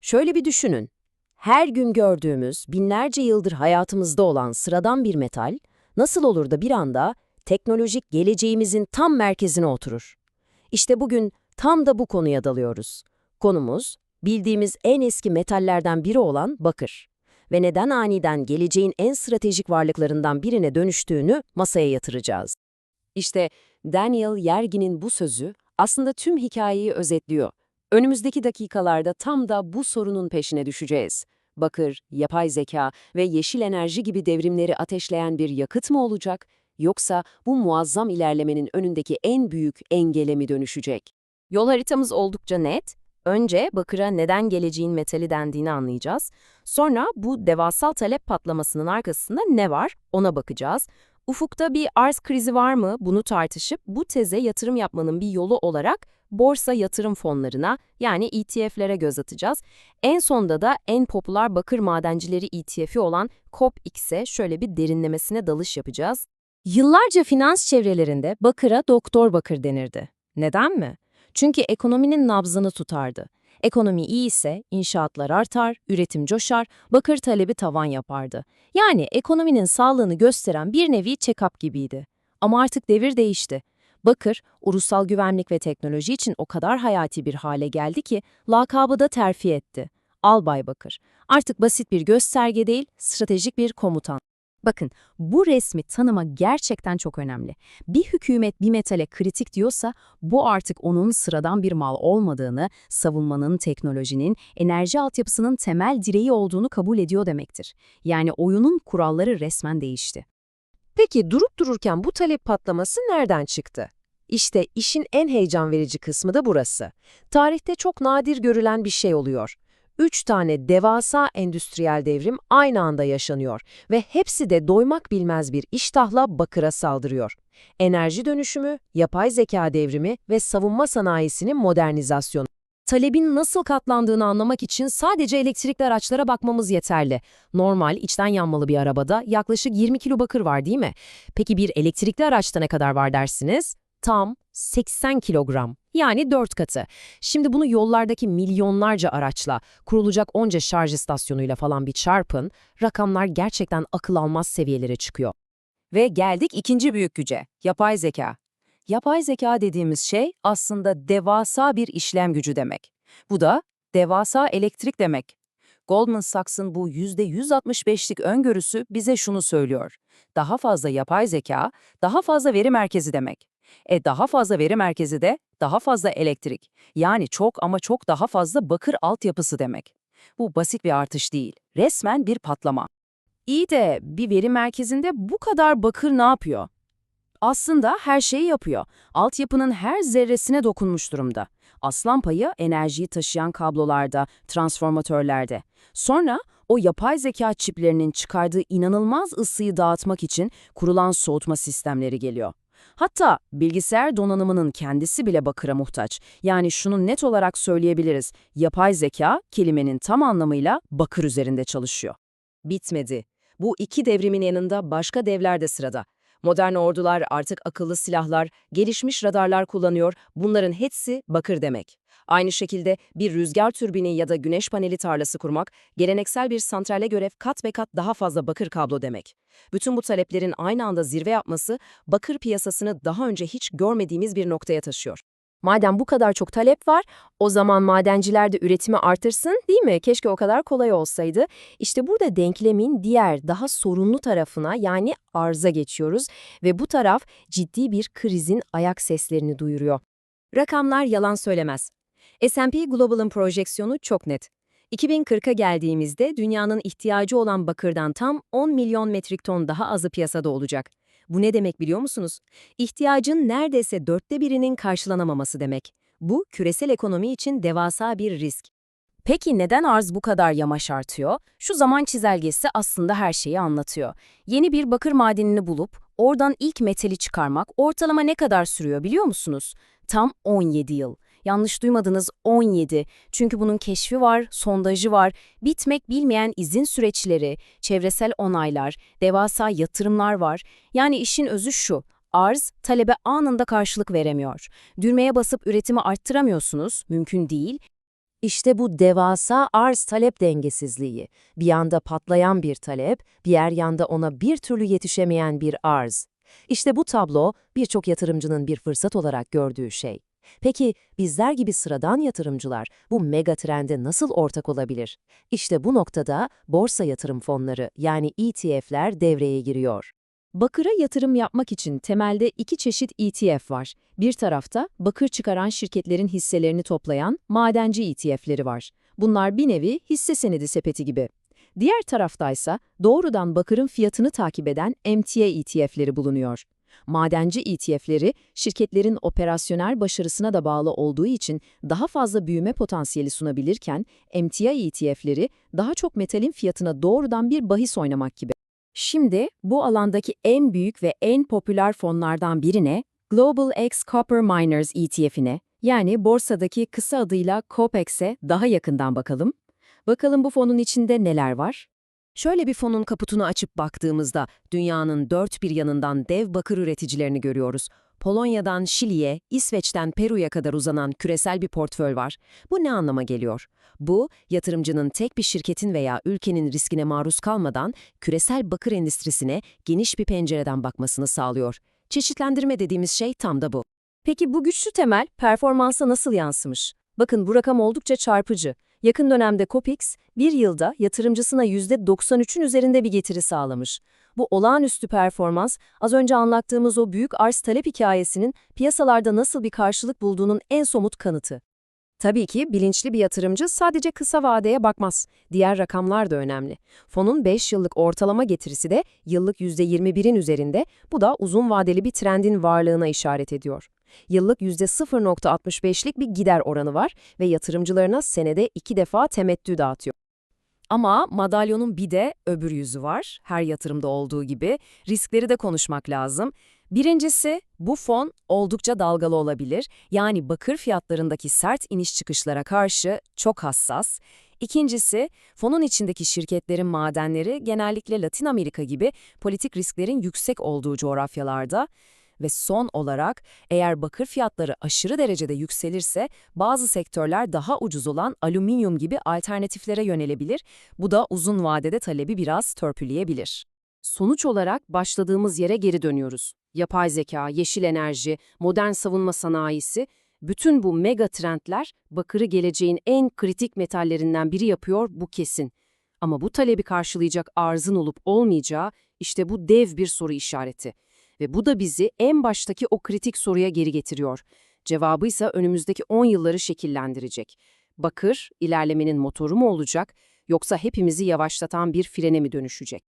Şöyle bir düşünün. Her gün gördüğümüz, binlerce yıldır hayatımızda olan sıradan bir metal, nasıl olur da bir anda teknolojik geleceğimizin tam merkezine oturur? İşte bugün tam da bu konuya dalıyoruz. Konumuz, bildiğimiz en eski metallerden biri olan bakır. Ve neden aniden geleceğin en stratejik varlıklarından birine dönüştüğünü masaya yatıracağız. İşte Daniel Yergin'in bu sözü aslında tüm hikayeyi özetliyor. Önümüzdeki dakikalarda tam da bu sorunun peşine düşeceğiz. Bakır, yapay zeka ve yeşil enerji gibi devrimleri ateşleyen bir yakıt mı olacak, yoksa bu muazzam ilerlemenin önündeki en büyük engele mi dönüşecek? Yol haritamız oldukça net. Önce bakıra neden geleceğin metali dendiğini anlayacağız. Sonra bu devasal talep patlamasının arkasında ne var ona bakacağız. Ufukta bir arz krizi var mı bunu tartışıp bu teze yatırım yapmanın bir yolu olarak borsa yatırım fonlarına yani ETF'lere göz atacağız. En sonda da en popüler bakır madencileri ETF'i olan COPX'e şöyle bir derinlemesine dalış yapacağız. Yıllarca finans çevrelerinde bakıra doktor bakır denirdi. Neden mi? Çünkü ekonominin nabzını tutardı. Ekonomi iyi ise inşaatlar artar, üretim coşar, bakır talebi tavan yapardı. Yani ekonominin sağlığını gösteren bir nevi check-up gibiydi. Ama artık devir değişti. Bakır, ulusal güvenlik ve teknoloji için o kadar hayati bir hale geldi ki lakabı da terfi etti. Albay Bakır. Artık basit bir gösterge değil, stratejik bir komutan. Bakın, bu resmi tanıma gerçekten çok önemli. Bir hükümet bir metale kritik diyorsa, bu artık onun sıradan bir mal olmadığını, savunmanın, teknolojinin, enerji altyapısının temel direği olduğunu kabul ediyor demektir. Yani oyunun kuralları resmen değişti. Peki durup dururken bu talep patlaması nereden çıktı? İşte işin en heyecan verici kısmı da burası. Tarihte çok nadir görülen bir şey oluyor. Üç tane devasa endüstriyel devrim aynı anda yaşanıyor ve hepsi de doymak bilmez bir iştahla bakıra saldırıyor. Enerji dönüşümü, yapay zeka devrimi ve savunma sanayisinin modernizasyonu. Talebin nasıl katlandığını anlamak için sadece elektrikli araçlara bakmamız yeterli. Normal, içten yanmalı bir arabada yaklaşık 20 kilo bakır var değil mi? Peki bir elektrikli araçta ne kadar var dersiniz? Tam 80 kilogram. Yani 4 katı. Şimdi bunu yollardaki milyonlarca araçla, kurulacak onca şarj istasyonuyla falan bir çarpın, rakamlar gerçekten akıl almaz seviyelere çıkıyor. Ve geldik ikinci büyük güce, yapay zeka. Yapay zeka dediğimiz şey aslında devasa bir işlem gücü demek. Bu da devasa elektrik demek. Goldman Sachs'ın bu %165'lik öngörüsü bize şunu söylüyor. Daha fazla yapay zeka, daha fazla veri merkezi demek. E daha fazla veri merkezi de daha fazla elektrik. Yani çok ama çok daha fazla bakır altyapısı demek. Bu basit bir artış değil, resmen bir patlama. İyi de bir veri merkezinde bu kadar bakır ne yapıyor? Aslında her şeyi yapıyor. Altyapının her zerresine dokunmuş durumda. Aslan payı enerjiyi taşıyan kablolarda, transformatörlerde. Sonra o yapay zeka çiplerinin çıkardığı inanılmaz ısıyı dağıtmak için kurulan soğutma sistemleri geliyor. Hatta bilgisayar donanımının kendisi bile bakıra muhtaç. Yani şunu net olarak söyleyebiliriz. Yapay zeka kelimenin tam anlamıyla bakır üzerinde çalışıyor. Bitmedi. Bu iki devrimin yanında başka devler de sırada. Modern ordular artık akıllı silahlar, gelişmiş radarlar kullanıyor. Bunların hepsi bakır demek. Aynı şekilde bir rüzgar türbini ya da güneş paneli tarlası kurmak, geleneksel bir santrale göre kat ve kat daha fazla bakır kablo demek. Bütün bu taleplerin aynı anda zirve yapması, bakır piyasasını daha önce hiç görmediğimiz bir noktaya taşıyor. Madem bu kadar çok talep var, o zaman madenciler de üretimi artırsın değil mi? Keşke o kadar kolay olsaydı. İşte burada denklemin diğer, daha sorunlu tarafına yani arza geçiyoruz ve bu taraf ciddi bir krizin ayak seslerini duyuruyor. Rakamlar yalan söylemez. S&P Global'ın projeksiyonu çok net. 2040'a geldiğimizde dünyanın ihtiyacı olan bakırdan tam 10 milyon metrik ton daha azı piyasada olacak. Bu ne demek biliyor musunuz? İhtiyacın neredeyse dörtte birinin karşılanamaması demek. Bu, küresel ekonomi için devasa bir risk. Peki neden arz bu kadar yamaç artıyor? Şu zaman çizelgesi aslında her şeyi anlatıyor. Yeni bir bakır madenini bulup, oradan ilk metali çıkarmak ortalama ne kadar sürüyor biliyor musunuz? Tam 17 yıl. Yanlış duymadınız 17. Çünkü bunun keşfi var, sondajı var, bitmek bilmeyen izin süreçleri, çevresel onaylar, devasa yatırımlar var. Yani işin özü şu. Arz, talebe anında karşılık veremiyor. Düğmeye basıp üretimi arttıramıyorsunuz, mümkün değil. İşte bu devasa arz-talep dengesizliği. Bir yanda patlayan bir talep, diğer yanda ona bir türlü yetişemeyen bir arz. İşte bu tablo birçok yatırımcının bir fırsat olarak gördüğü şey. Peki bizler gibi sıradan yatırımcılar bu mega trende nasıl ortak olabilir? İşte bu noktada borsa yatırım fonları yani ETF'ler devreye giriyor. Bakıra yatırım yapmak için temelde iki çeşit ETF var. Bir tarafta bakır çıkaran şirketlerin hisselerini toplayan madenci ETF'leri var. Bunlar bir nevi hisse senedi sepeti gibi. Diğer taraftaysa doğrudan bakırın fiyatını takip eden emtia ETF'leri bulunuyor. Madenci ETF'leri şirketlerin operasyonel başarısına da bağlı olduğu için daha fazla büyüme potansiyeli sunabilirken emtia ETF'leri daha çok metalin fiyatına doğrudan bir bahis oynamak gibi. Şimdi bu alandaki en büyük ve en popüler fonlardan birine Global X Copper Miners ETF'ine yani borsadaki kısa adıyla COPEX'e daha yakından bakalım. Bakalım bu fonun içinde neler var? Şöyle bir fonun kaputunu açıp baktığımızda dünyanın dört bir yanından dev bakır üreticilerini görüyoruz. Polonya'dan Şili'ye, İsveç'ten Peru'ya kadar uzanan küresel bir portföy var. Bu ne anlama geliyor? Bu, yatırımcının tek bir şirketin veya ülkenin riskine maruz kalmadan küresel bakır endüstrisine geniş bir pencereden bakmasını sağlıyor. Çeşitlendirme dediğimiz şey tam da bu. Peki bu güçlü temel performansa nasıl yansımış? Bakın bu rakam oldukça çarpıcı. Yakın dönemde Copix, bir yılda yatırımcısına %93'ün üzerinde bir getiri sağlamış. Bu olağanüstü performans, az önce anlattığımız o büyük arz-talep hikayesinin piyasalarda nasıl bir karşılık bulduğunun en somut kanıtı. Tabii ki bilinçli bir yatırımcı sadece kısa vadeye bakmaz. Diğer rakamlar da önemli. Fonun 5 yıllık ortalama getirisi de yıllık %21'in üzerinde, bu da uzun vadeli bir trendin varlığına işaret ediyor. Yıllık %0.65'lik bir gider oranı var ve yatırımcılarına senede iki defa temettü dağıtıyor. Ama madalyonun bir de öbür yüzü var. Her yatırımda olduğu gibi. Riskleri de konuşmak lazım. Birincisi, bu fon oldukça dalgalı olabilir. Yani bakır fiyatlarındaki sert iniş çıkışlara karşı çok hassas. İkincisi, fonun içindeki şirketlerin madenleri genellikle Latin Amerika gibi politik risklerin yüksek olduğu coğrafyalarda. Ve son olarak eğer bakır fiyatları aşırı derecede yükselirse bazı sektörler daha ucuz olan alüminyum gibi alternatiflere yönelebilir. Bu da uzun vadede talebi biraz törpüleyebilir. Sonuç olarak başladığımız yere geri dönüyoruz. Yapay zeka, yeşil enerji, modern savunma sanayisi, bütün bu mega trendler bakırı geleceğin en kritik metallerinden biri yapıyor bu kesin. Ama bu talebi karşılayacak arzın olup olmayacağı işte bu dev bir soru işareti. Ve bu da bizi en baştaki o kritik soruya geri getiriyor. Cevabı ise önümüzdeki 10 yılları şekillendirecek. Bakır, ilerlemenin motoru mu olacak, yoksa hepimizi yavaşlatan bir frene mi dönüşecek?